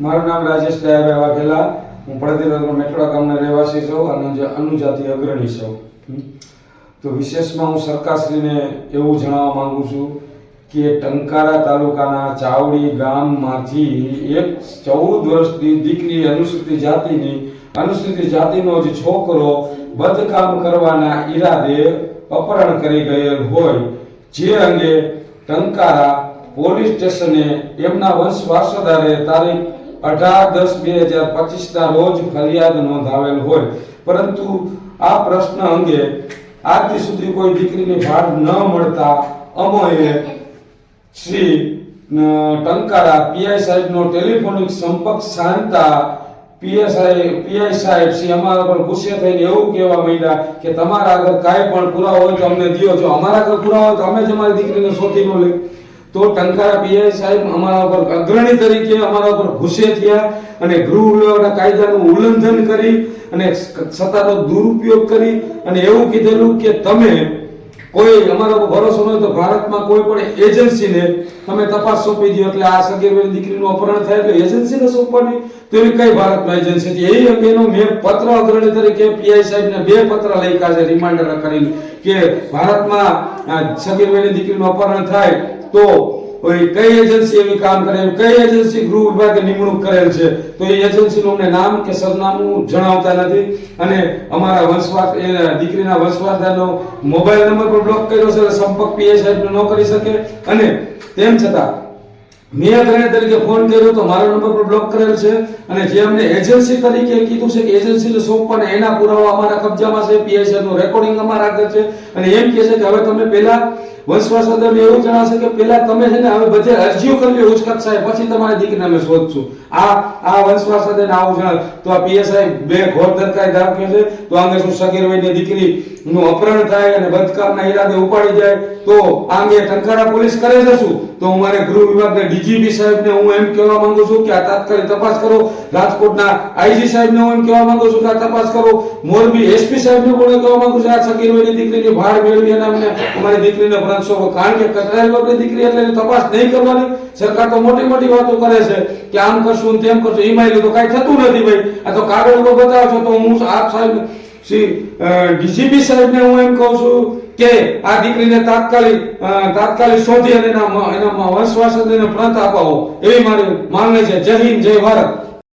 મારું નામ રાજેશ ડાયાભાઈ વાઘેલા. હું પડદીનગર મેટોડા ગામના રહેવાસી છું અને જે અનુજાતિ અગ્રણી છું. તો વિશેષમાં હું સરકારશ્રીને એવું જણાવવા માંગુ છું કે ટંકારા તાલુકાના ચાવડી ગામમાંથી એક ચૌદ વર્ષની દીકરી અનુસૂચિત જાતિની, અનુસૂચિત જાતિનો જે છોકરો બદકામ કરવાના ઈરાદે અપહરણ કરી ગયેલ હોય. જે અંગે ટંકારા પોલીસ સ્ટેશને એમના વંશ વારસદારે તારીખ અઢાર દસ બે હજાર પચીસના રોજ ફરિયાદ નોંધાવેલ હોય. પરંતુ આ પ્રશ્ન અંગે આજથી સુધી કોઈ દીકરીને ભાડ ન મળતા અમોએ શ્રી ટંકારા પીઆઈ સાહેબનો ટેલિફોનિક સંપર્ક સાધતા પીએસઆઈ, પીઆઈ સાહેબ શ્રી અમારા પર ગુસ્સે થઈને એવું કહેવા માંડ્યા કે તમારા આગળ કાંઈ પણ પુરાવો હોય તો અમને દિયો જો અમારા આગળ પુરાવો હોય તો અમે જ અમારી દીકરીને શોધી ન લઈ તો ટંકારા પીઆઈ સાહેબ અમારા ઉપર અગ્રણી તરીકે અમારા ઉપર ગુસ્સે થયા અને ગૃહ વિભાગના કાયદાનું ઉલ્લંઘન કરી અને સત્તાનો દુરુપયોગ કરી અને એવું કીધેલું કે તમે કોઈ અમારા ભરોસો ન તો ભારતમાં કોઈ પણ એજન્સીને તમે તપાસ સોંપી દો એટલે આ સગીર દીકરીનું અપહરણ થાય એટલે એજન્સીને સોંપવાની. તો એવી કઈ ભારતમાં એજન્સી હતી એ અંગેનો મેં પત્ર અગ્રણી તરીકે પીઆઈ સાહેબને બે પત્ર લખ્યા છે રિમાઇન્ડર કરીને કે ભારતમાં આ સગીર દીકરીનું અપહરણ થાય તો કોઈ એજન્સી એવી કામ કરે, કઈ એજન્સી ગૃહ વિભાગે નિમણૂક કરેલ છે, તો એ એજન્સીનું અમને નામ કે સરનામું જણાવતા નથી. અને અમારા વંશવાસ દીકરીના વંશવાસદારનો મોબાઈલ નંબર પણ બ્લોક કર્યો છે, સંપર્ક પીએસ સાહેબ ન કરી શકે. અને તેમ છતાં મેં અગ્રણી તરીકે ફોન કર્યો તો મારો નંબર પર બ્લોક કરેલ છે અને જે અમને એજન્સી તરીકે કીધું છે કે એજન્સીને સોંપવાના એના પુરાવા અમારા કબજામાં છે પીએસનું રેકોર્ડિંગ અમારા આગળ છે અને એમ કહે છે કે હવે તમે પહેલા વંશવાસોદરને એવું જણાશે કે પહેલા તમે છે ને હવે બધે અરજીઓ કરવી ઉચકત સાહેબ, પછી તમારી દીકરીને અમે શોધશું. આ આ વંશવાસોદરને આવું જણાવ તો આ પીએસઆઈ બે ઘોર દરકારી ધારકે છે, તો આંગે શું સગીર વયની દીકરી નું અપહરણ થાય અને બદકામના ઈરાદે ઉપાડી જાય, તો આ અંગે ટંકારા પોલીસ કરે છે શું? તો હું મારે ગૃહ વિભાગના ડીજીપી સાહેબને હું એમ કહેવા માંગુ છું કે આ તાત્કાલિક તપાસ કરો. રાજકોટના આઈજી સાહેબને હું એમ કહેવા માંગુ છું કે આ તપાસ કરો. મોરબી એસપી સાહેબને પણ કહેવા માંગુ છું આ સગીર વયની દીકરીની ભાડ મેળવી અને અમને અમારી દીકરીને ભ્રંશો કારણ કે કચરાયેલ બાપની દીકરી એટલે તપાસ નહીં કરવાની. સરકાર તો મોટી મોટી વાતો કરે છે કે આમ કરશું તેમ કરશું. એમાં તો કાંઈ થતું નથી ભાઈ. આ તો કાગળ ઉપર બતાવો છો તો હું આપ સાહેબ શ્રી ડીસીપી સાહેબને હું એમ કહું છું કે આ દીકરીને તાત્કાલિક તાત્કાલિક શોધી અને એના એના વંશવાસ એને પ્રાંત અપાવો એવી મારી માંગણી છે. જય હિન્દ, જય ભારત.